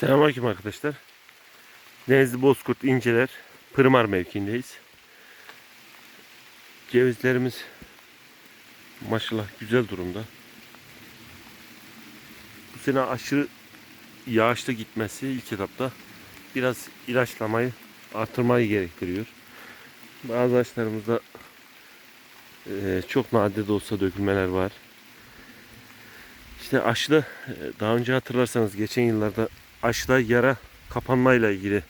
Selamünaleyküm arkadaşlar. Denizli Bozkurt İnceler Pırmar mevkiindeyiz. Cevizlerimiz maşallah güzel durumda. Bu sene aşırı yağışlı gitmesi ilk etapta biraz ilaçlamayı artırmayı gerektiriyor. Bazı ağaçlarımızda eee, çok nadir de olsa dökülmeler var. İşte aşıda e, daha önce hatırlarsanız geçen yıllarda aşıda yara kapanmayla ilgili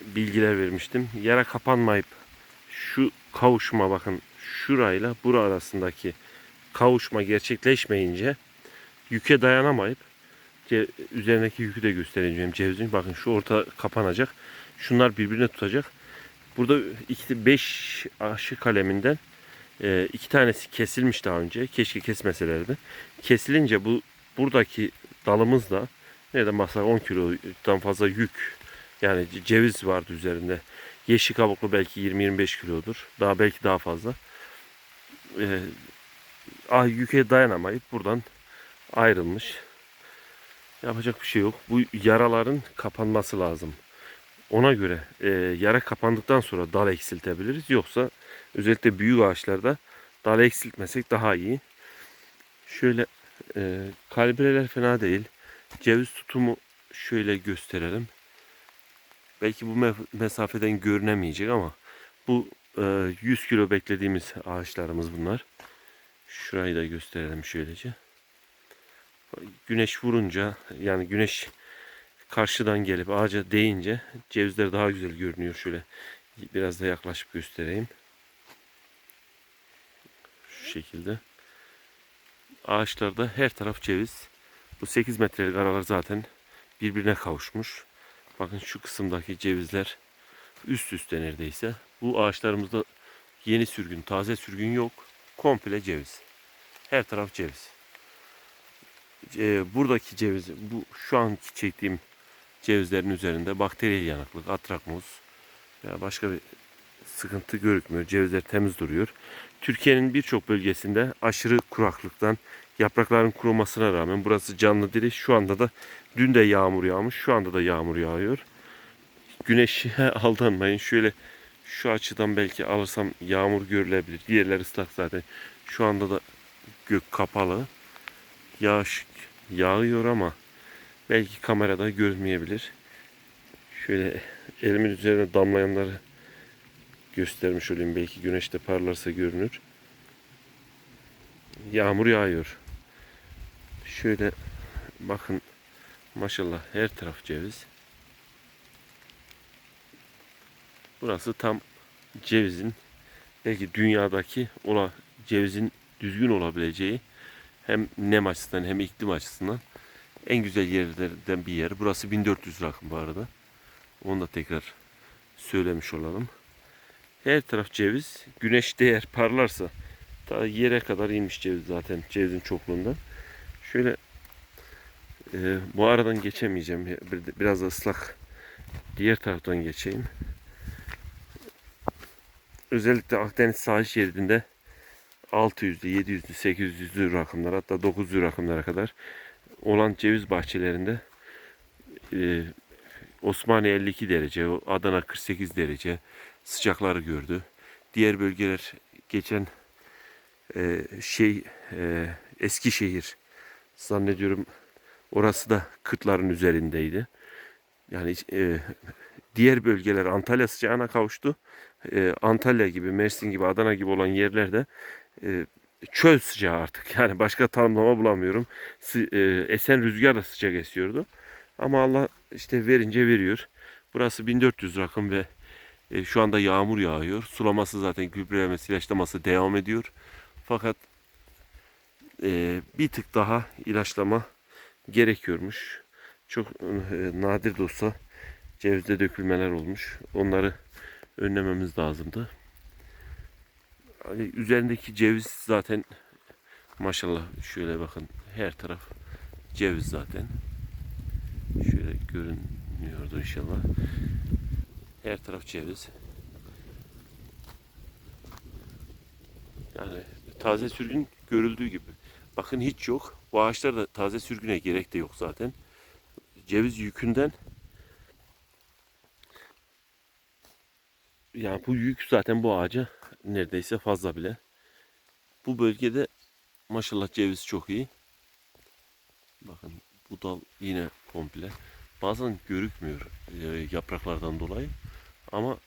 bilgiler vermiştim. Yara kapanmayıp şu kavuşma bakın şurayla bura arasındaki kavuşma gerçekleşmeyince yüke dayanamayıp üzerindeki yükü de göstereceğim cevizin. Bakın şu orta kapanacak. Şunlar birbirine tutacak. Burada iki, beş aşı kaleminden e, iki tanesi kesilmiş daha önce. Keşke kesmeselerdi. Kesilince bu buradaki dalımız da ne de mesela 10 kilodan fazla yük yani ce- ceviz vardı üzerinde. Yeşil kabuklu belki 20-25 kilodur. Daha belki daha fazla. Ee, ah yüke dayanamayıp buradan ayrılmış. Yapacak bir şey yok. Bu yaraların kapanması lazım. Ona göre e, yara kapandıktan sonra dal eksiltebiliriz. Yoksa özellikle büyük ağaçlarda dal eksiltmesek daha iyi. Şöyle e, kalibreler fena değil. Ceviz tutumu şöyle gösterelim. Belki bu me- mesafeden görünemeyecek ama bu e, 100 kilo beklediğimiz ağaçlarımız bunlar. Şurayı da gösterelim şöylece. Güneş vurunca yani güneş karşıdan gelip ağaca değince cevizler daha güzel görünüyor. Şöyle biraz da yaklaşıp göstereyim. Şu şekilde. Ağaçlarda her taraf ceviz. Bu 8 metrelik aralar zaten birbirine kavuşmuş. Bakın şu kısımdaki cevizler üst üste neredeyse. Bu ağaçlarımızda yeni sürgün, taze sürgün yok. Komple ceviz. Her taraf ceviz. Ee, buradaki ceviz, bu şu anki çektiğim cevizlerin üzerinde bakteriyel yanıklık, atrakmoz veya başka bir sıkıntı görükmüyor. Cevizler temiz duruyor. Türkiye'nin birçok bölgesinde aşırı kuraklıktan yaprakların kurumasına rağmen burası canlı diri. Şu anda da dün de yağmur yağmış. Şu anda da yağmur yağıyor. Güneşe aldanmayın. Şöyle şu açıdan belki alırsam yağmur görülebilir. Diğerler ıslak zaten. Şu anda da gök kapalı. Yağış yağıyor ama belki kamerada görünmeyebilir. Şöyle elimin üzerine damlayanları göstermiş olayım. Belki güneşte parlarsa görünür. Yağmur yağıyor. Şöyle bakın maşallah her taraf ceviz. Burası tam cevizin belki dünyadaki ola cevizin düzgün olabileceği hem nem açısından hem iklim açısından en güzel yerlerden bir yer. Burası 1400 rakım bu arada. Onu da tekrar söylemiş olalım. Her taraf ceviz. Güneş değer parlarsa ta yere kadar inmiş ceviz zaten cevizin çokluğundan. Şöyle e, bu aradan geçemeyeceğim. Bir- Biraz da ıslak. Diğer taraftan geçeyim. Özellikle Akdeniz sahil şeridinde 600'lü, 700'lü, 800'lü rakamlar hatta 900'lü rakamlara kadar olan ceviz bahçelerinde e, Osmaniye 52 derece, Adana 48 derece sıcakları gördü. Diğer bölgeler geçen e, şey e, Eskişehir zannediyorum orası da kırkların üzerindeydi. Yani e, diğer bölgeler Antalya sıcağına kavuştu. E, Antalya gibi, Mersin gibi, Adana gibi olan yerlerde e, çöl sıcağı artık. Yani başka tanımlama bulamıyorum. Sı- e, esen rüzgar da sıcak esiyordu. Ama Allah işte verince veriyor. Burası 1400 rakım ve e, şu anda yağmur yağıyor. Sulaması zaten gübrelemesi, ilaçlaması devam ediyor. Fakat e, bir tık daha ilaçlama gerekiyormuş. Çok e, nadir de olsa cevizde dökülmeler olmuş. Onları önlememiz lazımdı. Hani üzerindeki ceviz zaten maşallah şöyle bakın her taraf ceviz zaten. Şöyle görünüyordu inşallah. Her taraf ceviz. Yani taze sürgün görüldüğü gibi. Bakın hiç yok. Bu ağaçlarda taze sürgüne gerek de yok zaten. ceviz yükünden yani bu yük zaten bu ağaca neredeyse fazla bile. Bu bölgede maşallah ceviz çok iyi. Bakın bu dal yine komple. Bazen görükmüyor e, yapraklardan dolayı. Ama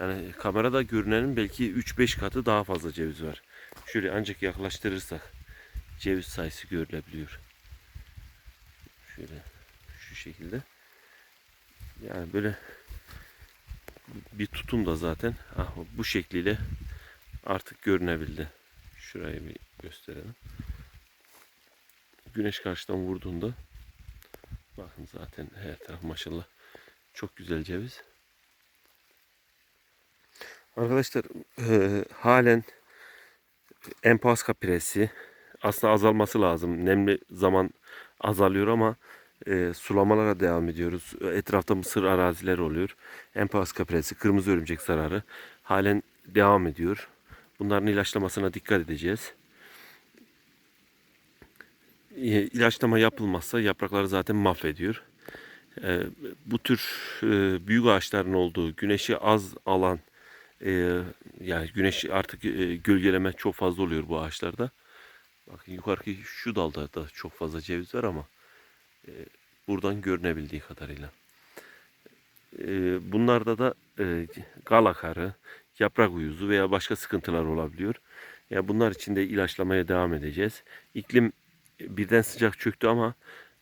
yani kamerada görünenin belki 3-5 katı daha fazla ceviz var. Şöyle ancak yaklaştırırsak ceviz sayısı görülebiliyor. Şöyle şu şekilde. Yani böyle bir tutum da zaten ah, bu şekliyle artık görünebildi. Şurayı bir gösterelim. Güneş karşıdan vurduğunda bakın zaten her taraf maşallah çok güzel ceviz. Arkadaşlar eee, halen Empaska piresi aslında azalması lazım. Nemli zaman azalıyor ama e, sulamalara devam ediyoruz. Etrafta mısır araziler oluyor. Empaska piresi, kırmızı örümcek zararı halen devam ediyor. Bunların ilaçlamasına dikkat edeceğiz. E, ilaçlama yapılmazsa yaprakları zaten mahvediyor. E, bu tür e, büyük ağaçların olduğu, güneşi az alan, e, yani güneş artık e, gölgeleme çok fazla oluyor bu ağaçlarda. Bakın yukarıki şu dalda da çok fazla ceviz var ama e, buradan görünebildiği kadarıyla. E, bunlarda da e, galakarı, yaprak uyuzu veya başka sıkıntılar olabiliyor. Yani bunlar için de ilaçlamaya devam edeceğiz. İklim birden sıcak çöktü ama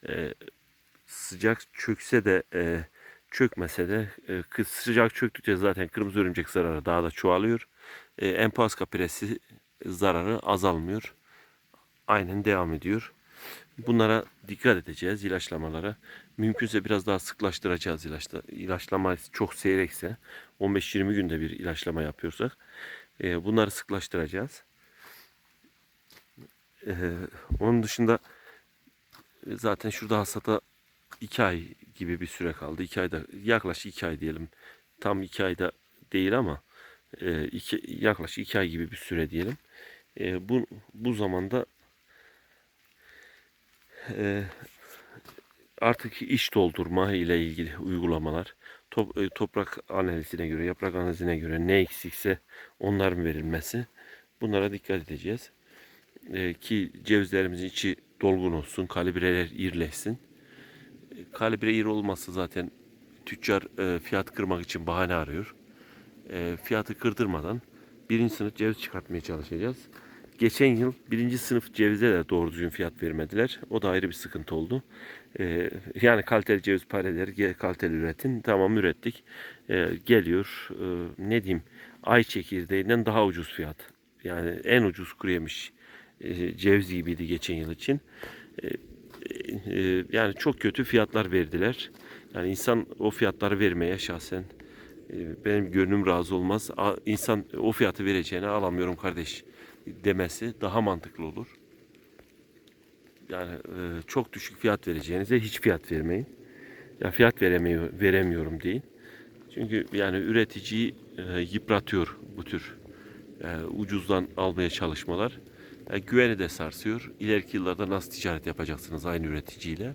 e, sıcak çökse de e, çökmese de e, sıcak çöktükçe zaten kırmızı örümcek zararı daha da çoğalıyor. E, Empaska piresi zararı azalmıyor. Aynen devam ediyor. Bunlara dikkat edeceğiz ilaçlamalara. Mümkünse biraz daha sıklaştıracağız ilaçla. İlaçlama çok seyrekse 15-20 günde bir ilaçlama yapıyorsak e, bunları sıklaştıracağız. E, onun dışında e, zaten şurada hasata 2 ay gibi bir süre kaldı. 2 ayda yaklaşık 2 ay diyelim. Tam 2 ayda değil ama e, iki, yaklaşık 2 ay gibi bir süre diyelim. E, bu bu zamanda e, artık iş doldurma ile ilgili uygulamalar top, e, toprak analizine göre, yaprak analizine göre ne eksikse onların verilmesi. Bunlara dikkat edeceğiz. E, ki cevizlerimizin içi dolgun olsun, kalibreler irileşsin. Kalibre iri olmazsa zaten tüccar e, fiyat kırmak için bahane arıyor. E, fiyatı kırdırmadan birinci sınıf ceviz çıkartmaya çalışacağız. Geçen yıl birinci sınıf cevize de doğru düzgün fiyat vermediler. O da ayrı bir sıkıntı oldu. E, yani kaliteli ceviz pareleri, kaliteli üretin. Tamam ürettik. E, geliyor e, ne diyeyim ay çekirdeğinden daha ucuz fiyat. Yani en ucuz kuru yemiş e, ceviz gibiydi geçen yıl için. E, e, yani çok kötü fiyatlar verdiler. Yani insan o fiyatları vermeye şahsen e, benim gönlüm razı olmaz. A- İnsan o fiyatı vereceğine alamıyorum kardeş demesi daha mantıklı olur. Yani e, çok düşük fiyat vereceğinize hiç fiyat vermeyin. Ya fiyat veremiyor, veremiyorum deyin. Çünkü yani üreticiyi e, yıpratıyor bu tür e, ucuzdan almaya çalışmalar. Yani güveni de sarsıyor. İleriki yıllarda nasıl ticaret yapacaksınız aynı üreticiyle?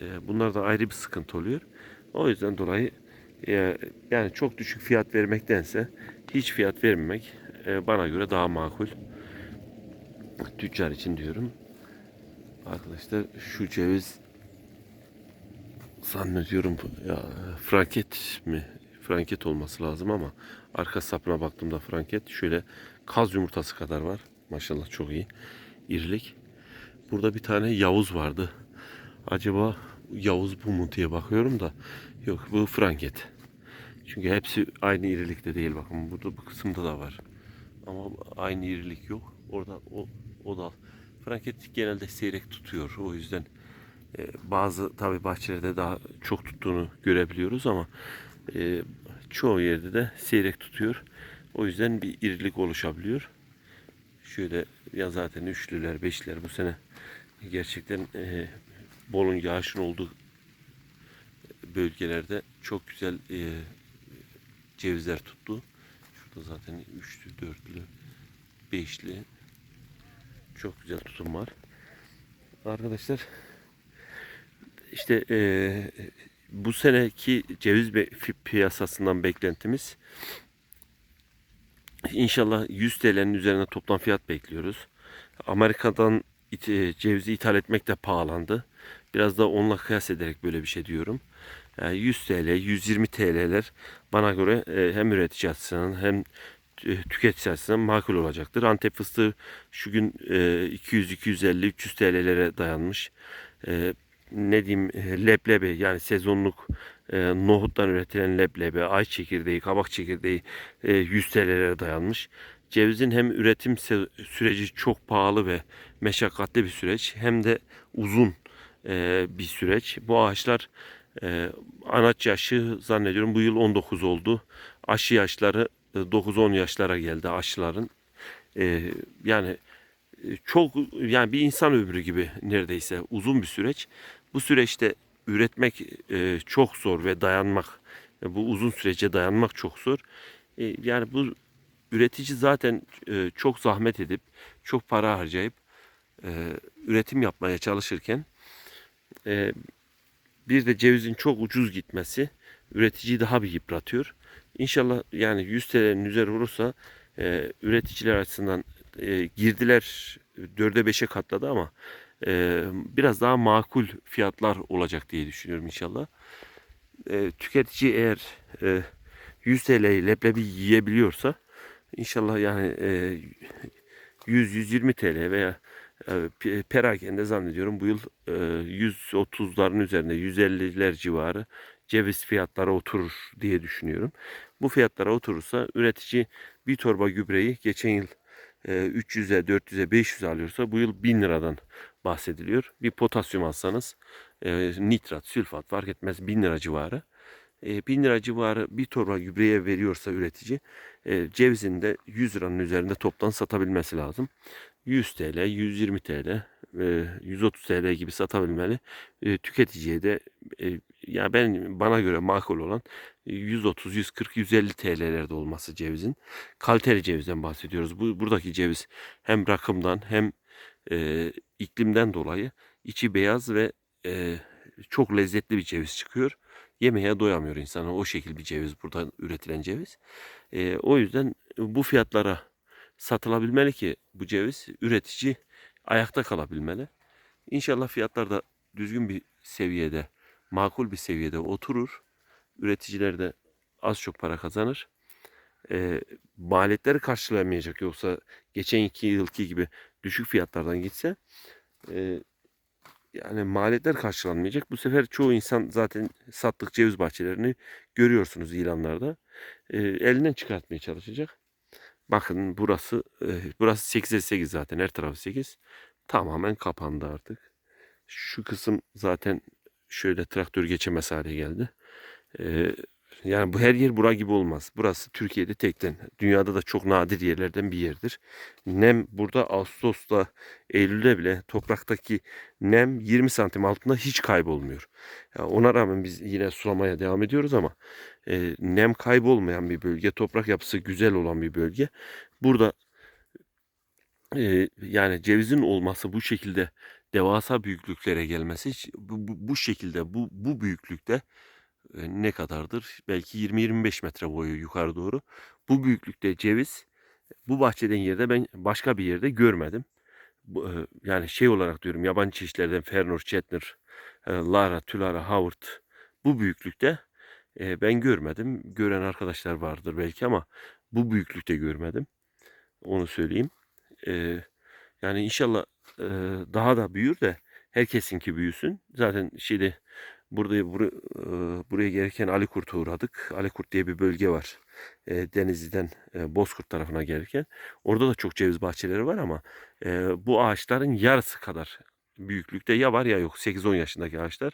E, bunlar da ayrı bir sıkıntı oluyor. O yüzden dolayı e, yani çok düşük fiyat vermektense hiç fiyat vermemek e, bana göre daha makul. Tüccar için diyorum. Arkadaşlar şu ceviz zannediyorum ya franket mi? Franket olması lazım ama arka sapına baktığımda franket şöyle kaz yumurtası kadar var. Maşallah çok iyi. İrilik. Burada bir tane Yavuz vardı. Acaba Yavuz bu mu diye bakıyorum da yok bu franket. Çünkü hepsi aynı irilikte değil bakın burada bu kısımda da var. Ama aynı irilik yok. Orada o, o da franket genelde seyrek tutuyor. O yüzden e, bazı tabi bahçelerde daha çok tuttuğunu görebiliyoruz ama e, çoğu yerde de seyrek tutuyor. O yüzden bir irilik oluşabiliyor. Şöyle ya zaten üçlüler, beşler bu sene gerçekten e, bolun yağışın olduğu bölgelerde çok güzel e, cevizler tuttu. Şurada zaten üçlü, dörtlü, beşli çok güzel tutum var. Arkadaşlar işte eee, bu seneki ceviz piyasasından beklentimiz inşallah 100 TL'nin üzerine toplam fiyat bekliyoruz. Amerika'dan e, cevizi ithal etmek de pahalandı. Biraz da onunla kıyas ederek böyle bir şey diyorum. Yani 100 TL, 120 TL'ler bana göre e, hem üretici açısından hem e, tüketici açısından makul olacaktır. Antep fıstığı şu gün e, 200, 250, 300 TL'lere dayanmış. E, ne diyeyim e, leblebi yani sezonluk e, nohuttan üretilen leblebi, ay çekirdeği, kabak çekirdeği e, 100 TL'lere dayanmış. Cevizin hem üretim süreci çok pahalı ve meşakkatli bir süreç hem de uzun e, bir süreç. Bu ağaçlar e, anaç yaşı zannediyorum bu yıl 19 oldu. Aşı yaşları e, 9-10 yaşlara geldi aşıların. E, yani e, çok yani bir insan ömrü gibi neredeyse uzun bir süreç. Bu süreçte üretmek e, çok zor ve dayanmak e, bu uzun sürece dayanmak çok zor. E, yani bu üretici zaten e, çok zahmet edip çok para harcayıp e, üretim yapmaya çalışırken e, bir de cevizin çok ucuz gitmesi üreticiyi daha bir yıpratıyor. İnşallah yani 100 TL'nin üzeri olursa e, üreticiler açısından e, girdiler 4'e 5'e katladı ama e, biraz daha makul fiyatlar olacak diye düşünüyorum inşallah. E, tüketici eğer e, 100 TL leblebi yiyebiliyorsa inşallah yani e, 100-120 TL veya pe- perakende zannediyorum bu yıl e, 130'ların üzerinde 150'ler civarı ceviz fiyatları oturur diye düşünüyorum. Bu fiyatlara oturursa üretici bir torba gübreyi geçen yıl e, 300'e, 400'e, 500'e alıyorsa bu yıl 1000 liradan bahsediliyor. Bir potasyum alsanız e, nitrat, sülfat fark etmez 1000 lira civarı. E, 1000 lira civarı bir torba gübreye veriyorsa üretici e, cevizin de 100 liranın üzerinde toptan satabilmesi lazım. 100 TL, 120 TL, e, 130 TL gibi satabilmeli. E, tüketiciye de e, ya ben bana göre makul olan 130, 140, 150 TL'lerde olması cevizin. Kaliteli cevizden bahsediyoruz. Bu buradaki ceviz hem rakımdan hem e, iklimden dolayı içi beyaz ve e, çok lezzetli bir ceviz çıkıyor. Yemeye doyamıyor insan. O şekil bir ceviz burada üretilen ceviz. E, o yüzden bu fiyatlara satılabilmeli ki bu ceviz üretici ayakta kalabilmeli. İnşallah fiyatlar da düzgün bir seviyede, makul bir seviyede oturur. Üreticiler de az çok para kazanır. E, maliyetleri karşılayamayacak yoksa geçen iki yılki gibi düşük fiyatlardan gitse e, yani maliyetler karşılanmayacak. Bu sefer çoğu insan zaten sattık ceviz bahçelerini görüyorsunuz ilanlarda. E, elinden çıkartmaya çalışacak. Bakın burası e, burası 8'e 8 zaten her tarafı 8. Tamamen kapandı artık. Şu kısım zaten şöyle traktör geçemez hale geldi. E, yani bu her yer bura gibi olmaz. Burası Türkiye'de tekten. Dünyada da çok nadir yerlerden bir yerdir. Nem burada Ağustos'ta, Eylül'de bile topraktaki nem 20 santim altında hiç kaybolmuyor. Ya ona rağmen biz yine sulamaya devam ediyoruz ama e, nem kaybolmayan bir bölge, toprak yapısı güzel olan bir bölge. Burada e, yani cevizin olması bu şekilde devasa büyüklüklere gelmesi bu, bu, bu şekilde bu bu büyüklükte ne kadardır? Belki 20-25 metre boyu yukarı doğru. Bu büyüklükte ceviz bu bahçeden yerde ben başka bir yerde görmedim. Yani şey olarak diyorum yabancı çeşitlerden Fernur, Chetner, Lara, Tülara, Howard bu büyüklükte ben görmedim. Gören arkadaşlar vardır belki ama bu büyüklükte görmedim. Onu söyleyeyim. Yani inşallah daha da büyür de herkesinki büyüsün. Zaten şeyde burada bur- e, buraya gelirken Ali Kurt'a uğradık. Ali Kurt diye bir bölge var. E, Denizli'den e, Bozkurt tarafına gelirken. Orada da çok ceviz bahçeleri var ama e, bu ağaçların yarısı kadar büyüklükte ya var ya yok 8-10 yaşındaki ağaçlar.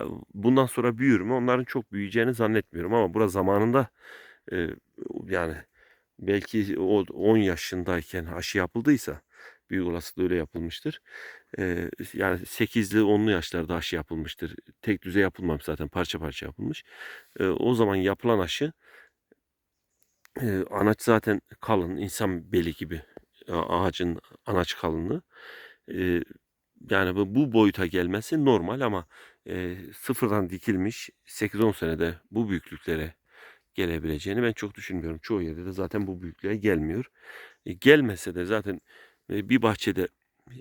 E, Bundan sonra büyür mü? Onların çok büyüyeceğini zannetmiyorum ama burada zamanında e, yani belki o 10 yaşındayken aşı yapıldıysa büyük olasılıkla öyle yapılmıştır. Ee, yani 8'li 10'lu yaşlarda aşı yapılmıştır. Tek düze yapılmamış zaten parça parça yapılmış. Ee, o zaman yapılan aşı e, anaç zaten kalın insan beli gibi e, ağacın anaç kalınlığı. Ee, yani bu, bu boyuta gelmesi normal ama e, sıfırdan dikilmiş 8-10 senede bu büyüklüklere gelebileceğini ben çok düşünmüyorum. Çoğu yerde de zaten bu büyüklüğe gelmiyor. E, gelmese de zaten bir bahçede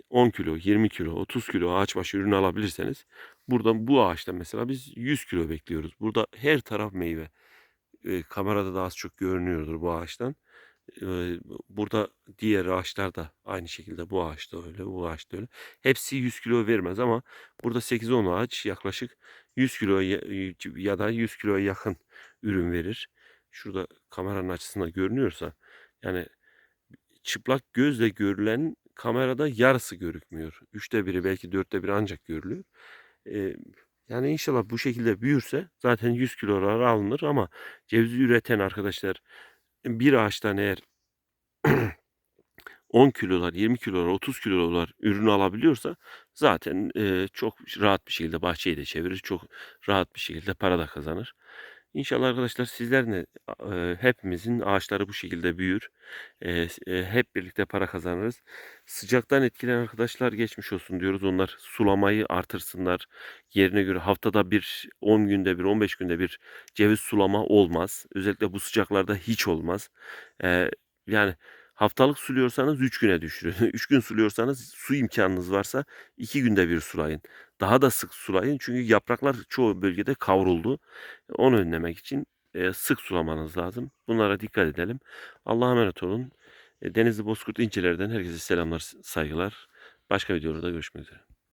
10 kilo, 20 kilo, 30 kilo ağaç başı ürün alabilirseniz buradan bu ağaçta mesela biz 100 kilo bekliyoruz. Burada her taraf meyve. E, kamerada da az çok görünüyordur bu ağaçtan. E, burada diğer ağaçlar da aynı şekilde bu ağaçta öyle, bu ağaçta öyle. Hepsi 100 kilo vermez ama burada 8-10 ağaç yaklaşık 100 kilo ya, da 100 kiloya yakın ürün verir. Şurada kameranın açısında görünüyorsa yani çıplak gözle görülen kamerada yarısı görükmüyor. Üçte biri belki dörtte biri ancak görülüyor. Ee, yani inşallah bu şekilde büyürse zaten 100 kilolar alınır ama cevizi üreten arkadaşlar bir ağaçtan eğer 10 kilolar, 20 kilolar, 30 kilolar ürün alabiliyorsa zaten e, çok rahat bir şekilde bahçeyi de çevirir. Çok rahat bir şekilde para da kazanır. İnşallah arkadaşlar sizler de e, hepimizin ağaçları bu şekilde büyür. E, e, hep birlikte para kazanırız. Sıcaktan etkilenen arkadaşlar geçmiş olsun diyoruz. Onlar sulamayı artırsınlar. Yerine göre haftada bir, 10 günde bir, 15 günde bir ceviz sulama olmaz. Özellikle bu sıcaklarda hiç olmaz. Yani haftalık suluyorsanız 3 güne düşürün. 3 gün suluyorsanız su imkanınız varsa 2 günde bir sulayın. Daha da sık sulayın çünkü yapraklar çoğu bölgede kavruldu. Onu önlemek için e, sık sulamanız lazım. Bunlara dikkat edelim. Allah'a emanet olun. E, Denizli Bozkurt İnciler'den herkese selamlar, saygılar. Başka videolarda görüşmek üzere.